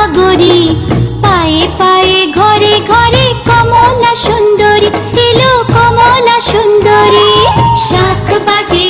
কোজাগরি পায়ে পায়ে ঘরে ঘরে কমলা সুন্দরী এলো কমলা সুন্দরী। শাখ বাজে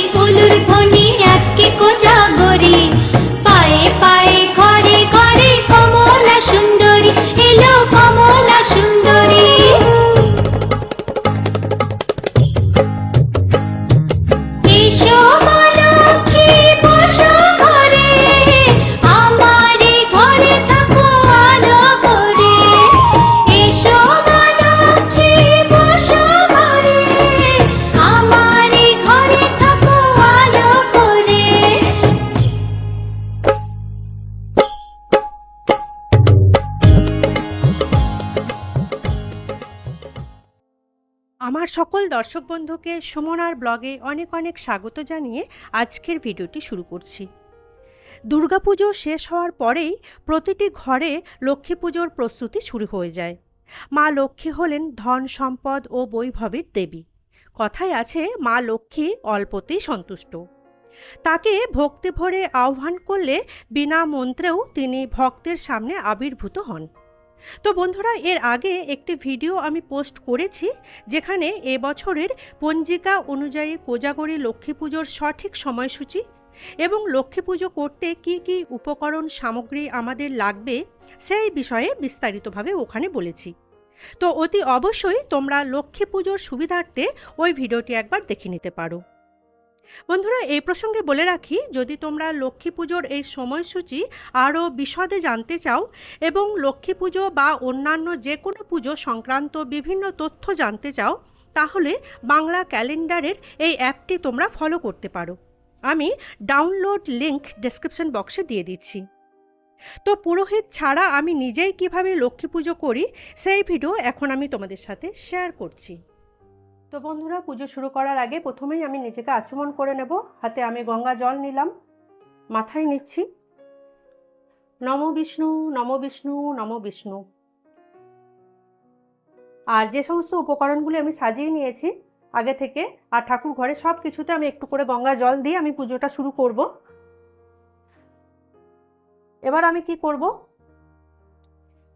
দর্শক বন্ধুকে সুমনার ব্লগে অনেক অনেক স্বাগত জানিয়ে আজকের ভিডিওটি শুরু করছি। দুর্গাপুজো শেষ হওয়ার পরেই প্রতিটি ঘরে লক্ষ্মী পুজোর প্রস্তুতি শুরু হয়ে যায়। মা লক্ষ্মী হলেন ধন সম্পদ ও বৈভবের দেবী। কথায় আছে, মা লক্ষ্মী অল্পতেই সন্তুষ্ট। তাকে ভক্তি ভরে আহ্বান করলে বিনা মন্ত্রেও তিনি ভক্তের সামনে আবির্ভূত হন। তো বন্ধুরা, এর আগে একটি ভিডিও আমি পোস্ট করেছি যেখানে এবছরের পঞ্জিকা অনুযায়ী কোজাগরী লক্ষ্মী পুজোর সঠিক সময়সূচি এবং লক্ষ্মী পুজো করতে কি কি উপকরণ সামগ্রী আমাদের লাগবে সেই বিষয়ে বিস্তারিতভাবে ওখানে বলেছি। তো অতি অবশ্যই তোমরা লক্ষ্মী পুজোর সুবিধার্থে ওই ভিডিওটি একবার দেখে নিতে পারো। বন্ধুরা, এই প্রসঙ্গে বলে রাখি, যদি তোমরা লক্ষ্মী পুজোর এই সময়সূচি আরও বিশদে জানতে চাও এবং লক্ষ্মী পুজো বা অন্যান্য যে কোনো পুজো সংক্রান্ত বিভিন্ন তথ্য জানতে চাও, তাহলে বাংলা ক্যালেন্ডারের এই অ্যাপটি তোমরা ফলো করতে পারো। আমি ডাউনলোড লিংক ডেসক্রিপশন বক্সে দিয়ে দিচ্ছি। তো পুরোহিত ছাড়া আমি নিজেই কীভাবে লক্ষ্মী পুজো করি, সেই ভিডিও এখন আমি তোমাদের সাথে শেয়ার করছি। তো বন্ধুরা, পুজো শুরু করার আগে প্রথমেই আমি নিজেকে আচমন করে নেব। হাতে আমি গঙ্গা জল নিলাম, মাথায় নিচ্ছি। নম বিষ্ণু নম বিষ্ণু নম বিষ্ণু। আর যে সমস্ত উপকরণগুলি আমি সাজিয়ে নিয়েছি, আগে থেকে আর ঠাকুর ঘরে সব কিছুতে আমি একটু করে গঙ্গা জল দিয়ে আমি পুজোটা শুরু করব। এবার আমি কি করব?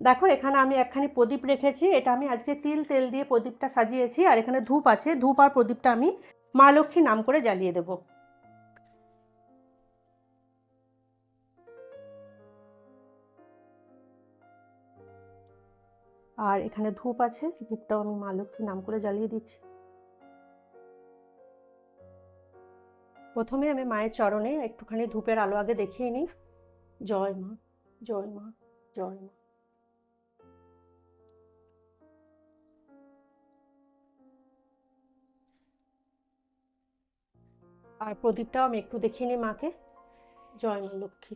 দেখো, এখানে আমি একখানি প্রদীপ রেখেছি। এটা আমি আজকে তিল, তেল দিয়ে প্রদীপটা সাজিয়েছি আর এখানে ধূপ আছে। ধূপ আর প্রদীপটা আমি মা লক্ষ্মী নাম করে জ্বালিয়ে দেব। আর এখানে ধূপ আছে। ধূপটাও আমি মা লক্ষ্মী নাম করে জ্বালিয়ে দিচ্ছি। প্রথমে আমি মায়ের চরণে একটুখানি ধূপের আলো আগে দেখিয়ে নিই। জয় মা জয় মা জয় মা। আর প্রদীপটাও আমি একটু দেখিয়ে নিই মাকে। জয় মা লক্ষ্মী।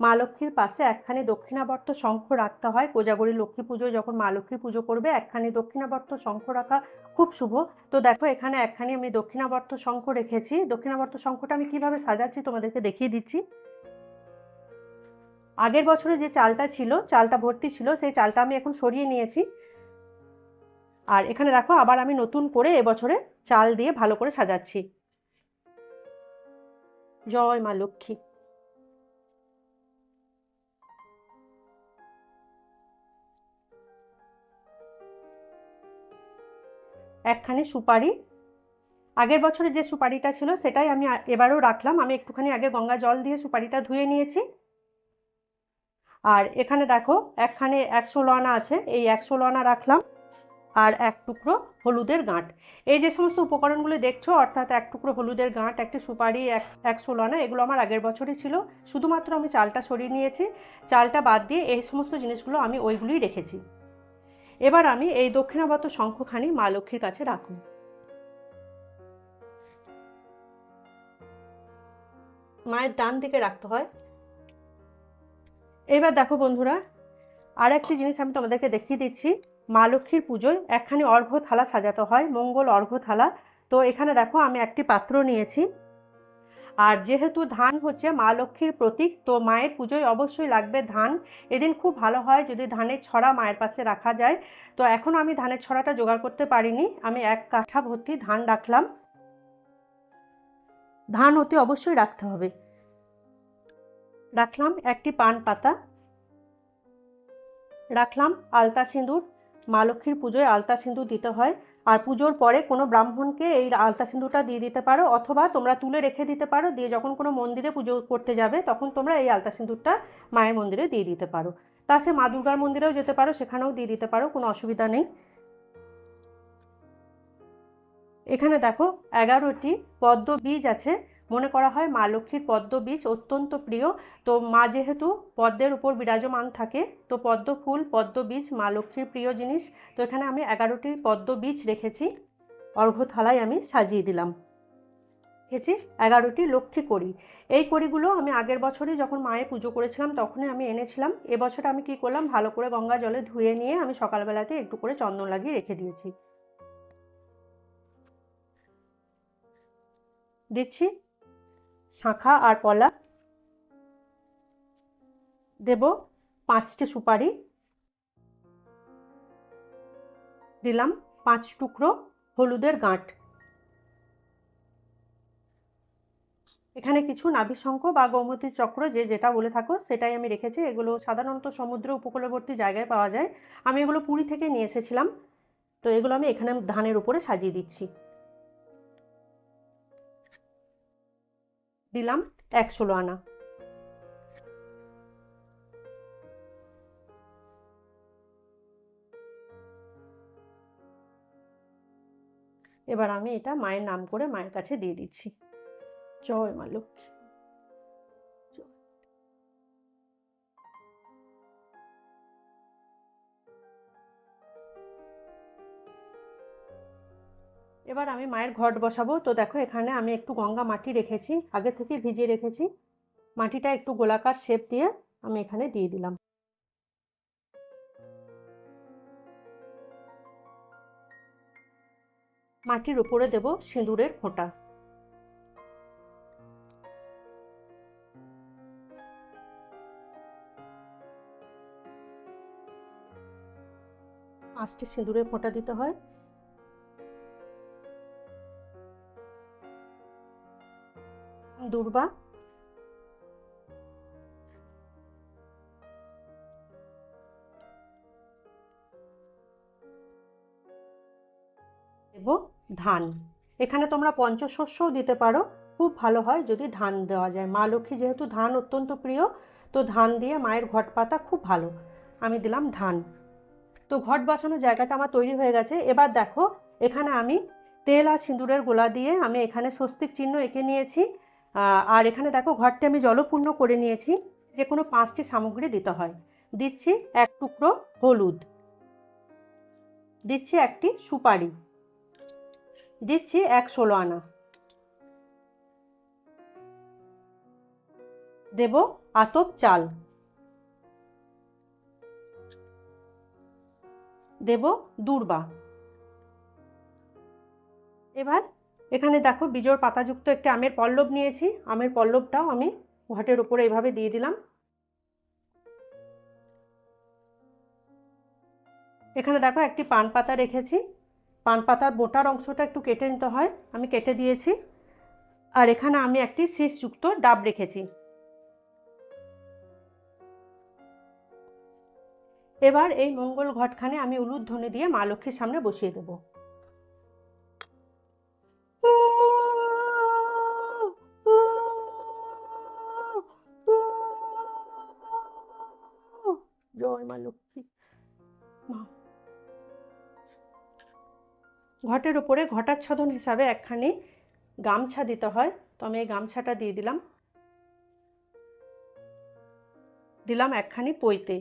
মা লক্ষ্মীর পাশে একখানি দক্ষিণাবর্ত শঙ্খ রাখতে হয়। কোজাগরী লক্ষ্মী পুজো যখন মা লক্ষ্মী পুজো করবে, একখানি দক্ষিণাবর্ত শঙ্খ রাখা খুব শুভ। তো দেখো, এখানে একখানি আমি দক্ষিণাবর্ত শঙ্খ রেখেছি। দক্ষিণাবর্ত শঙ্খটা আমি কীভাবে সাজাচ্ছি তোমাদেরকে দেখিয়ে দিচ্ছি। আগের বছরে যে চালটা ছিল, চালটা ভর্তি ছিল, সেই চালটা আমি এখন সরিয়ে নিয়েছি। আর এখানে রাখো, আবার আমি নতুন করে এবছরে চাল দিয়ে ভালো করে সাজাচ্ছি। জয় মা লক্ষ্মী। একখানি সুপারি। আগের বছরে যে সুপারিটা ছিল সেটাই আমি এবারও রাখলাম। আমি একটুখানি আগে গঙ্গা জল দিয়ে সুপারিটা ধুয়ে নিয়েছি। আর এখানে দেখো, একখানে একশো আনা আছে। এই একশো আনা রাখলাম। আর এক টুকরো হলুদের গাঁট। এই যে সমস্ত উপকরণগুলো দেখছ, অর্থাৎ এক টুকরো হলুদের গাঁট, একটি সুপারি, এক এক আনা এগুলো আমার আগের বছরই ছিল। শুধুমাত্র আমি চালটা সরিয়ে নিয়েছি। চালটা বাদ দিয়ে এই সমস্ত জিনিসগুলো আমি ওইগুলোই রেখেছি। এবার আমি এই দক্ষিণাবর্ত শঙ্খখানি মা লক্ষ্মীর কাছে রাখুন। মায়ের ডান দিকে রাখতে হয়। এবার দেখো বন্ধুরা আর একটি জিনিস আমি তোমাদেরকে দেখিয়ে দিচ্ছি। মা লক্ষ্মীর পুজোয় একখানি অর্ঘ্য থালা সাজাতে হয়, মঙ্গল অর্ঘ্য থালা তো এখানে দেখো আমি একটি পাত্র নিয়েছি। আর যেহেতু ধান হচ্ছে মা লক্ষ্মীর প্রতীক, তো মায়ের পুজোয় অবশ্যই লাগবে ধান। এদিন খুব ভালো হয় যদি ধানের ছড়া মায়ের পাশে রাখা যায়। তো এখনও আমি ধানের ছড়াটা জোগাড় করতে পারিনি। আমি এক কাঠা ভর্তি ধান রাখলাম। ধান অতি অবশ্যই রাখতে হবে। রাখলাম একটি পান পাতা। রাখলাম আলতা সিঁদুর। মা লক্ষ্মীর পুজোয় আলতা সিঁদুর দিতে হয়। আর পুজোর পরে কোনো ব্রাহ্মণকে এই আলতা সিঁদুরটা দিয়ে দিতে পারো, অথবা তোমরা তুলে রেখে দিতে পারো। দিয়ে যখন কোনো মন্দিরে পুজো করতে যাবে, তখন তোমরা এই আলতা সিঁদুরটা মায়ের মন্দিরে দিয়ে দিতে পারো। তা সে মা দুর্গার মন্দিরেও যেতে পারো, সেখানেও দিয়ে দিতে পারো, কোনো অসুবিধা নেই। এখানে দেখো, এগারোটি পদ্ম বীজ আছে। মনে করা হয় মা লক্ষ্মীর পদ্ম বীজ অত্যন্ত প্রিয়। তো মা যেহেতু পদ্মের উপর বিরাজমান থাকে, তো পদ্ম ফুল, পদ্ম বীজ মা লক্ষ্মীর প্রিয় জিনিস। তো এখানে আমি এগারোটি পদ্ম বীজ রেখেছি অর্ঘ্য থালায় আমি সাজিয়ে দিলাম। রেখেছি এগারোটি লক্ষ্মী করি এই কড়িগুলো আমি আগের বছরই যখন মায়ের পুজো করেছিলাম তখনই আমি এনেছিলাম। এবছর আমি কি করলাম? ভালো করে গঙ্গা জলে ধুয়ে নিয়ে আমি সকালবেলাতে একটু করে চন্দন লাগিয়ে রেখে দিয়েছি। দিচ্ছি শাঁখা আর পলা। দেব পাঁচটি সুপারি। দিলাম পাঁচ টুকরো হলুদের গাঁট। এখানে কিছু নাভিশঙ্খ বা গৌমতী চক্র, যে যেটা বলে থাকো, সেটাই আমি রেখেছি। এগুলো সাধারণত সমুদ্র উপকূলবর্তী জায়গায় পাওয়া যায়। আমি এগুলো পুরী থেকে নিয়ে এসেছিলাম। তো এগুলো আমি এখানে ধানের উপরে সাজিয়ে দিচ্ছি। দিলাম এক ষোলো আনা। এবার আমি এটা মায়ের নাম করে মায়ের কাছে দিয়ে দিচ্ছি। জয় মা লক্ষ্মী। এবার আমি মায়ের ঘট বসাবো। তো দেখো এখানে আমি একটু গঙ্গা মাটি রেখেছি, আগে থেকে ভিজিয়ে রেখেছি। মাটিটা একটু গোলাকার শেপ দিয়ে আমি এখানে দিয়ে দিলাম। মাটির উপরে দেব সিঁদুরের ফোঁটা। পাঁচটি সিঁদুরের ফোঁটা দিতে হয়। দুর্বা দেব ধান। এখানে তোমরা পঞ্চশস্যও দিতে পারো। খুব ভালো হয় যদি ধান দেওয়া যায়। মা লক্ষ্মী যেহেতু ধান অত্যন্ত প্রিয়, তো ধান দিয়ে মায়ের ঘট পাতা খুব ভালো। আমি দিলাম ধান। তো ঘট বসানোর জায়গাটা আমার তৈরি হয়ে গেছে। এবার দেখো, এখানে আমি তেল আর সিঁদুরের গোলা দিয়ে আমি এখানে স্বস্তিক চিহ্ন এঁকে নিয়েছি। আর এখানে দেখো, ঘরটি আমি জলপূর্ণ করে নিয়েছি। যে কোনো পাঁচটি সামগ্রী দিতে হয়। দিচ্ছি এক টুকরো হলুদ। দিচ্ছি একটি সুপারি। দিচ্ছি এক ষোলো আনা। দেব আতপ চাল। দেব দূর্বা। এবার এখানে দেখো বিজোড় পাতাযুক্ত একটি আমের পল্লব নিয়েছি। আমের পল্লবটাও আমি ঘটের উপরে এভাবে দিয়ে দিলাম। এখানে দেখো একটি পান পাতা রেখেছি। পান পাতার বোটার অংশটা একটু কেটে নিতে হয়। আমি কেটে দিয়েছি। আর এখানে আমি একটি শীষযুক্ত ডাব রেখেছি। এবার এই মঙ্গল ঘটখানে আমি উলুধ্বনি দিয়ে মা লক্ষ্মীর সামনে বসিয়ে দেব। ঘটের উপরে ঘটাচ্ছদন হিসাবে একখানি গামছা দিতে হয়। তো আমি এই গামছাটা দিয়ে দিলাম। দিলাম একখানি পৈতে।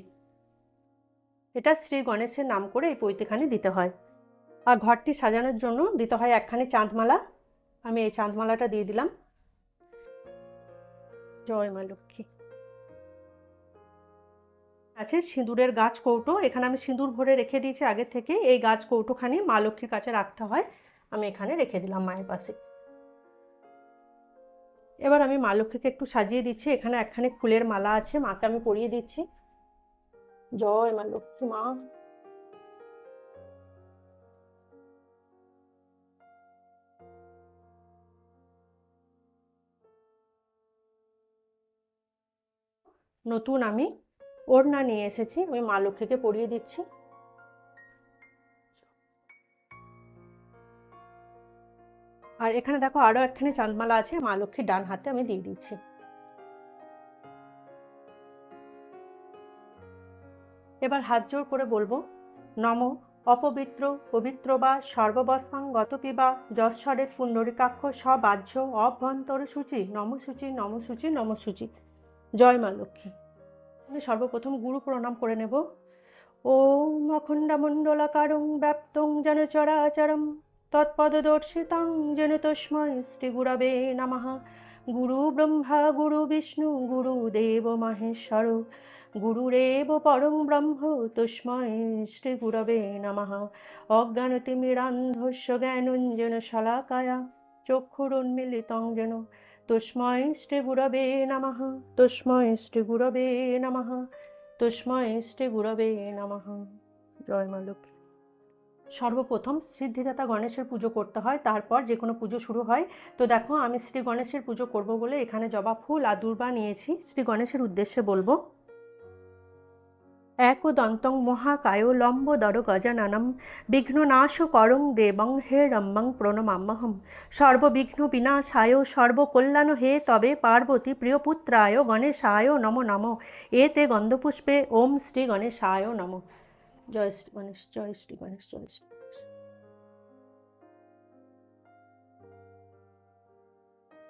এটা শ্রী গণেশের নাম করে এই পৈতেখানি দিতে হয়। আর ঘরটি সাজানোর জন্য দিতে হয় একখানি চাঁদমালা। আমি এই চাঁদমালাটা দিয়ে দিলাম। জয় মা লক্ষ্মী। আছে সিঁদুরের গাছ কৌটো। এখানে আমি সিঁদুর ভরে রেখে দিয়েছি আগে থেকে এই গাছ কৌটোখানি মা লক্ষ্মীর কাছে রাখতে হয়। আমি এখানে রেখে দিলাম মায়ের পাশে। এবার আমি মা লক্ষ্মীকে একটু সাজিয়ে দিচ্ছি। এখানে একখানে ফুলের মালা আছে, মাকে আমি পরিয়ে দিচ্ছি। জয় মা লক্ষ্মী মা। নতুন আমি ওড়না নিয়ে এসেছি, আমি মা লক্ষ্মীকে পরিয়ে দিচ্ছি। আর এখানে দেখো আরও একখানে চাঁদমালা আছে, মা লক্ষ্মীর ডান হাতে আমি দিয়ে দিচ্ছি। এবার হাত জোর করে বলব, নম অপবিত্র পবিত্র বা সর্ববস্থাং গত পিবা যশ্বরের পুণ্ডরিকাক্ষ সবাহ্য অভ্যন্তর সূচি নমসূচি নমসূচি নমসূচি। জয় মা লক্ষ্মী। সর্বপ্রথম গুরু প্রণাম করে নেব। ওম অখণ্ডমণ্ডলাকারং ব্যাপ্তং যেন চরাচরম তৎপদদর্শিতাং যেন তস্মৈ শ্রীগুরবে নমঃ। গুরু ব্রহ্মা, গুরু বিষ্ণু, গুরু দেব মহেশ্বর গুরুরেব পরং ব্রহ্ম, তস্মৈ শ্রী গুরবে নমঃ। অজ্ঞানতিমিরান্ধস্য জ্ঞানঞ্জন শলাকায়া চক্ষুরুন্মিলিতং যেন তস্মৈ শ্রী গুরবে নমঃ তুষ্ময় শ্রী গুরবে নমঃ তুষ্ময় শ্রী গুরবে নমঃ। জয় মা লক্ষ্মী। সর্বপ্রথম সিদ্ধিদাতা গণেশের পুজো করতে হয়, তারপর যে কোনো পুজো শুরু হয়। তো দেখো, আমি শ্রী গণেশের পুজো করব বলে এখানে জবা ফুল আর দুর্বা নিয়েছি। শ্রী গণেশের উদ্দেশ্যে বলব একদন্তং মহাকায় লম্বদর গজাননম বিঘ্ননাশ করং দেবং হে রম্বং প্রণমাম্যহম সর্ববিঘ্ন বিনাশায় সর্বকল্যাণ হে তবে পার্বতী প্রিয়পুত্রায় গণেশায় নম নম। এতে গন্ধপুষ্পে ওম শ্রী গণেশায় নম। জয় শ্রী গণেশ, জয় শ্রী গণেশ, জয় শ্রী গণেশ।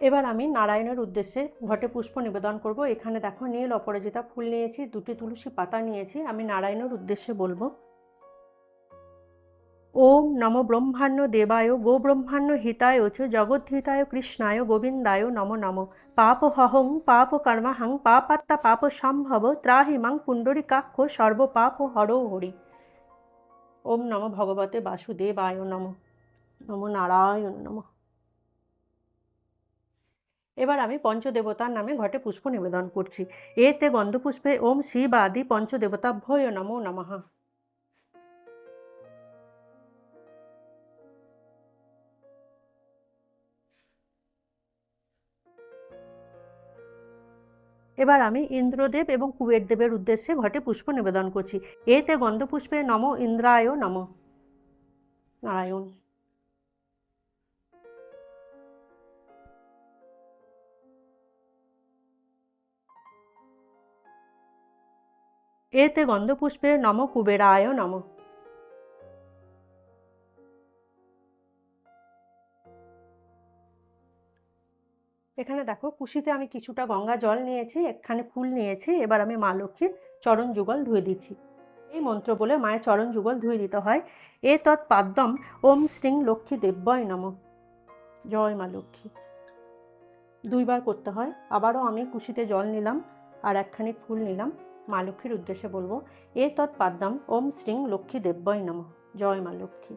এবার আমি নারায়ণের উদ্দেশ্যে ঘটে পুষ্প নিবেদন করব। এখানে দেখো নীল অপরাজিতা ফুল নিয়েছি, দুটি তুলসী পাতা নিয়েছি। আমি নারায়ণের উদ্দেশ্যে বলব। ওম নম ব্রহ্মাণ্য দেবায়, গো ব্রহ্মাণ্য হিতায় চ জগদ্ধিতায় কৃষ্ণায়, গোবিন্দায়, নম নম। পাপ হহং, পাপ কর্মাহং পাপাত্তা পাপ সম্ভব, ত্রাহি মাং পুণ্ডরিকাক্ষ সর্ব পাপ হর হরি। ওম নম ভগবতে বাসুদেবায় নম। নম নারায়ণ নম। এবার আমি পঞ্চদেবতার নামে ঘটে পুষ্প নিবেদন করছি। এতে গন্ধপুষ্পে ওম শিব আদি পঞ্চদেবতাভ্যয় নমো নমঃ। এবার আমি ইন্দ্রদেব এবং কুবের দেবের উদ্দেশ্যে ঘটে পুষ্প নিবেদন করছি। এতে গন্ধপুষ্পে নম ইন্দ্রায় নম। নারায়ণ। এতে গন্ধপুষ্পে নম কুবেরায় নম। এখানে দেখো, কুশিতে আমি কিছুটা গঙ্গা জল নিয়েছি, একখানে ফুল নিয়েছি, এবার আমি মা লক্ষ্মীর চরণ যুগল ধুয়ে দিচ্ছি। এই মন্ত্র বলে মায়ের চরণ যুগল ধুয়ে দিতে হয়। এ তৎ পাদ্যম ওম শ্রীং লক্ষ্মী দেব্যয় নম। জয় মা লক্ষ্মী। দুইবার করতে হয়, আবারও আমি কুশিতে জল নিলাম আর একখানি ফুল নিলাম। মা লক্ষ্মীর উদ্দেশ্যে বলব, এ তৎ পাদ্যম ওম শ্রীং লক্ষ্মী দেব্যয় নম। জয় মা লক্ষ্মী।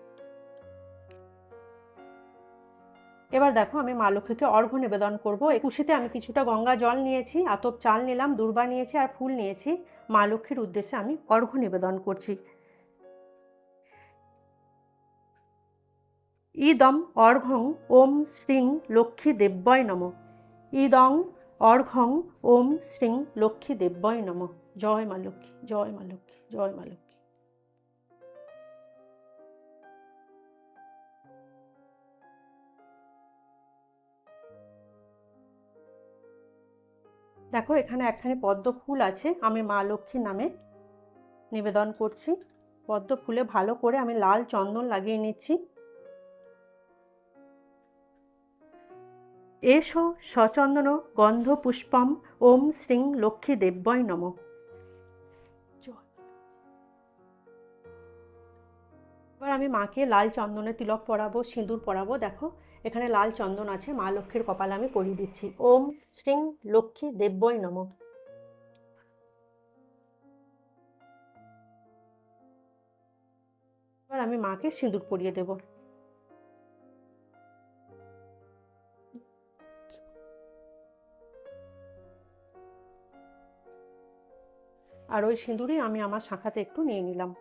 এবার দেখো আমি মা লক্ষ্মীকে অর্ঘ্য নিবেদন করব। একুশিতে আমি কিছুটা গঙ্গা জল নিয়েছি, আতপ চাল নিলাম, দুর্বা নিয়েছি আর ফুল নিয়েছি। মা লক্ষ্মীর উদ্দেশ্যে আমি অর্ঘ্য নিবেদন করছি। ইদম অর্ঘং ওম শ্রীং লক্ষ্মী দেব্যয় নম। ইদং অর্ঘং ওম শ্রীং লক্ষ্মী দেব্যয় নম। জয় মা লক্ষ্মী, জয় মা লক্ষ্মী, জয় মা লক্ষ্মী। দেখো, এখানে একখানি পদ্ম ফুল আছে, আমি মা লক্ষ্মীর নামে নিবেদন করছি। পদ্ম ফুলে ভালো করে আমি লাল চন্দন লাগিয়ে নিচ্ছি। এসো সচন্দন গন্ধ পুষ্পম ওম শ্রীং লক্ষ্মী দেব্যয় নম। এবার আমি মাকে লাল চন্দনের তিলক পরাবো, সিঁদুর পরাবো, দেখো, এখানে লাল চন্দন আছে, মা লক্ষ্মীর কপালে আমি পরিয়ে দিচ্ছি। ওম শ্রীং লক্ষ্মী দেব্যই নম। এবার আমি মাকে সিঁদুর পরিয়ে দেব। আর ওই সিঁদুরই আমি আমার শাখাতে একটু নিয়ে নিলাম।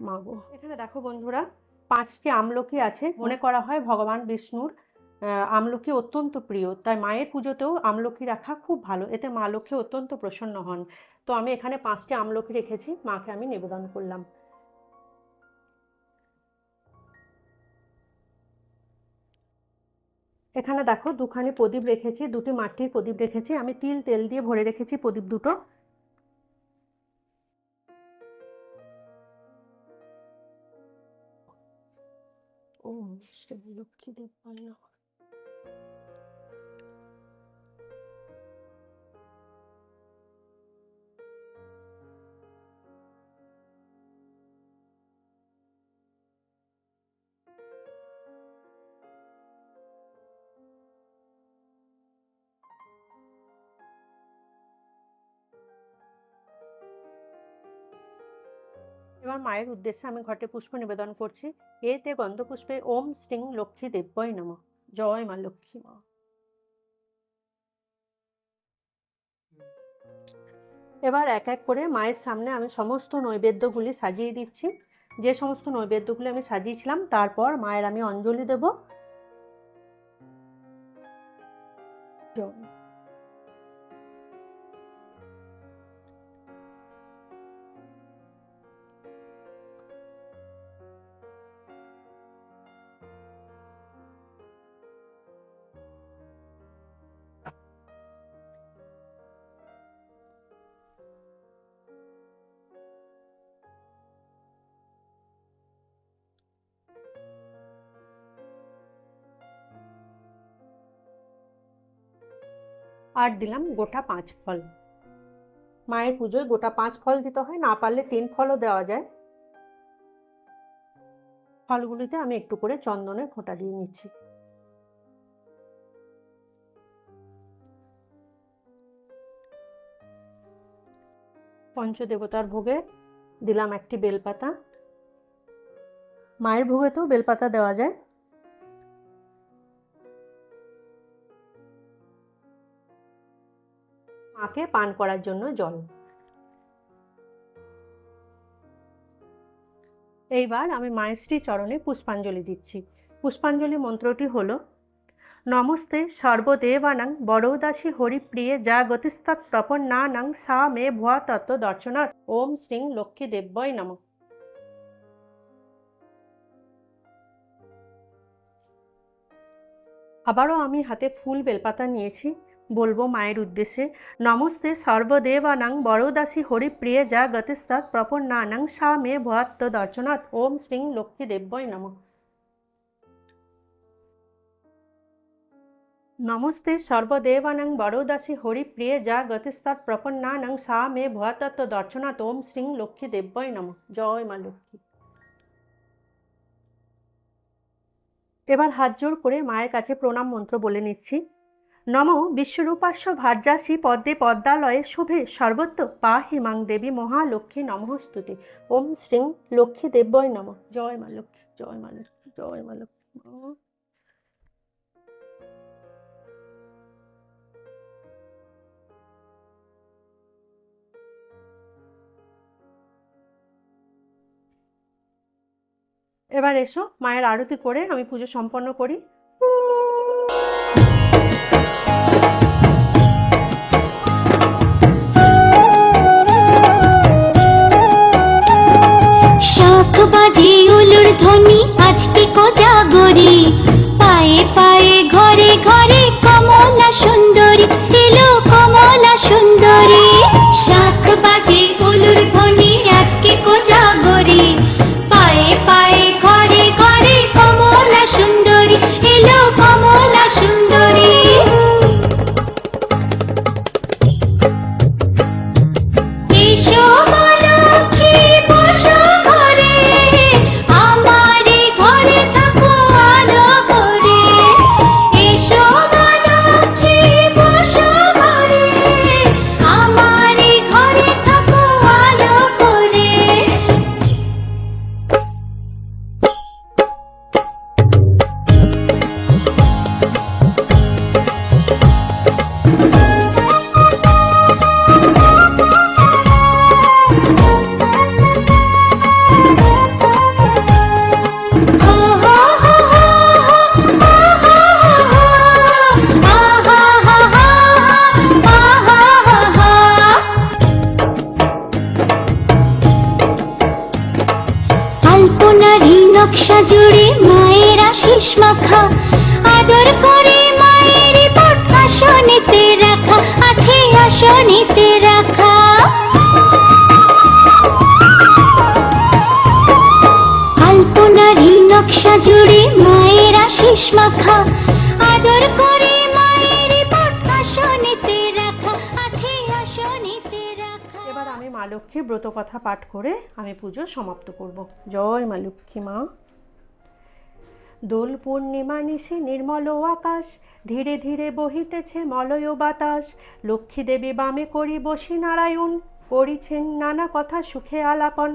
মাগো। এখানে দেখো বন্ধুরা, পাঁচটি আমলকি আছে। মনে করা হয় ভগবান বিষ্ণুর আমলকি অত্যন্ত প্রিয়। তাই মায়ের পুজোতেও আমলকি রাখা খুব ভালো। এতে মা লক্ষ্মী অত্যন্ত প্রসন্ন হন। তো আমি এখানে পাঁচটি আমলকি রেখেছি। মাকে আমি নিবেদন করলাম। এখানে দেখো দুখানি প্রদীপ রেখেছি, দুটি মাটির প্রদীপ রেখেছি। আমি তিল তেল দিয়ে ভরে রেখেছি প্রদীপ দুটো। ওম শ্রী লক্ষ্মী দেবায় নমঃ এবার মায়ের উদ্দেশ্যে আমি ঘটে পুষ্প নিবেদন করছি। এতে গন্ধপুষ্পে ওম শ্রীং লক্ষ্মী দেব্যই নম। জয় মা লক্ষ্মী মা। এবার এক এক করে মায়ের সামনে আমি সমস্ত নৈবেদ্যগুলি সাজিয়ে দিচ্ছি। যে সমস্ত নৈবেদ্যগুলি আমি সাজিয়েছিলাম, তারপর মায়ের আমি অঞ্জলি দেব। আর দিলাম গোটা পাঁচ ফল। মায়ের পুজোয় গোটা পাঁচ ফল দিতে হয়, না পারলে তিন ফলও দেওয়া যায়। ফলগুলিতে আমি একটু করে চন্দনের ফোঁটা দিয়ে নিচ্ছি। পঞ্চদেবতার ভোগে দিলাম একটি বেলপাতা। মায়ের ভোগেতেও বেলপাতা দেওয়া যায়। মাকে পান করার জন্য জল। এইবার আমি মায়ের শ্রী চরণে পুষ্পাঞ্জলি দিচ্ছি। পুষ্পাঞ্জলি মন্ত্রটি হল, নমস্তে সর্বদেবানাং বড়ৌদাসী হরিপ্রিয়ে যা গতিস্তৎ প্রপন্নানাং সা মে ভুয়া তত্ত্ব দর্শনাথ ওম শ্রীং লক্ষ্মী দেব্যই নম। আবারও আমি হাতে ফুল বেলপাতা নিয়েছি। বলব মায়ের উদ্দেশ্যে। নমস্তে, সর্বদেবানাং বড়দাসী হরিপ্রিয়ে যা গতিস্তৎ প্রপন্নানাং সা মে ভয়াত্ম দর্শনাথ ওম শ্রী লক্ষ্মী দেব্যই নম। নমস্তে, সর্বদেবানাং বড়দাসী হরিপ্রিয়ে যা গতিস্তৎ প্রপন্নানাং সা মে ভয়াতত্ত্ব দর্শনাথ ওম শ্রীং লক্ষ্মী দেব্যই নম। জয় মা লক্ষ্মী। এবার হাত জোর করে মায়ের কাছে প্রণাম মন্ত্র বলে নিচ্ছি। নম বিশ্বরূপাস্য ভার্যাসী পদ্মে পদ্মালয়ে শুভে সর্বত্র পা হিমাং দেবী মহালক্ষ্মী নমস্তুতে ওম শ্রীং লক্ষ্মী দেব্যয় নম। জয় মা লক্ষ্মী, জয় মা লক্ষ্মী, জয় মা লক্ষ্মী। এবার এসো মায়ের আরতি করে আমি পুজো সম্পন্ন করি। বাজে উলুর ধ্বনি, আজকে কোজাগরি। পায়ে পায়ে, ঘরে ঘরে কমলা সুন্দরী, এলো কমলা সুন্দরী। শাখ বাজে উলুর ধ্বনি, আজকে কোজাগরি। নকশা জুড়ে মায়ের আশিস মাখা। আদর করে মায়ের পট রাখা, আছে আসনেতে রাখা। আলপনারি নকশা জুড়ে মায়ের আশিস মাখা। আদর করে মায়ের পট এবার আমি মা লক্ষ্মীর ব্রত কথা পাঠ করে আমি পুজো সমাপ্ত করব। জয় মা লক্ষ্মী মা। দোল পূর্ণিমা নিশি নির্মল আকাশ, ধীরে ধীরে বহিতেছে মলয় বাতাস। লক্ষ্মী দেবী বামে করি বসি নারায়ণ, করিছেন নানা কথা সুখে আলাপন।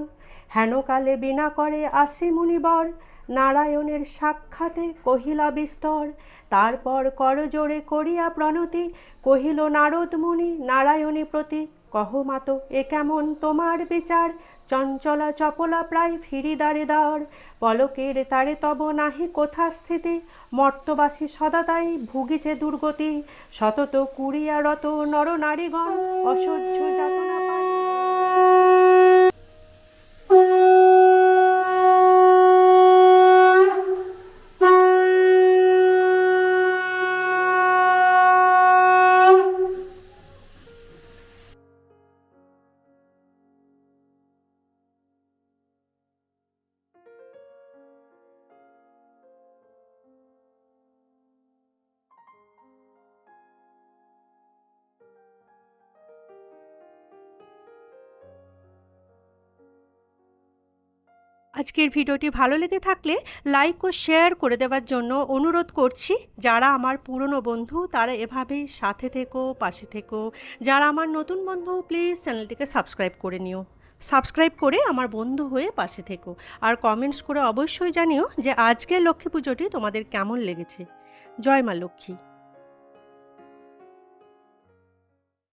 হেন কালে বিনা করে আসি মুনিবর, নারায়ণের সাক্ষাতে কহিলা বিস্তর। তারপর করজোরে করিয়া প্রণতি, কহিল, নারদ মুনি, নারায়ণী প্রতি কহ মাত এ কেমন তোমার বিচার? চঞ্চলা চপলা প্রায় ফিরি দাঁড়ে দাঁড়। পলকের তারে তব নাহি কোথা স্থিতি? মর্তবাসী সদাতাই ভুগিছে দুর্গতি। শতত কুড়িয়া রত নর নারীগণ, অসহ্য যাতনা পায়। আজকের ভিডিওটি ভালো লেগে থাকলে লাইক ও শেয়ার করে দেওয়ার জন্য অনুরোধ করছি। যারা আমার পুরনো বন্ধু, তারা এভাবেই সাথে থেকো, পাশে থেকো। যারা আমার নতুন বন্ধু প্লিজ চ্যানেলটিকে সাবস্ক্রাইব করে নিও। সাবস্ক্রাইব করে আমার বন্ধু হয়ে পাশে থেকো। আর কমেন্টস করে অবশ্যই জানিও যে আজকের লক্ষ্মী পুজোটি তোমাদের কেমন লেগেছে। জয় মা লক্ষ্মী।